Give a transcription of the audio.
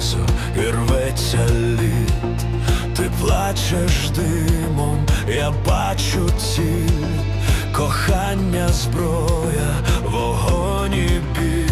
залізо і рветься лід, ти плачеш димом, я бачу ціль, кохання, зброя, вогонь і біль.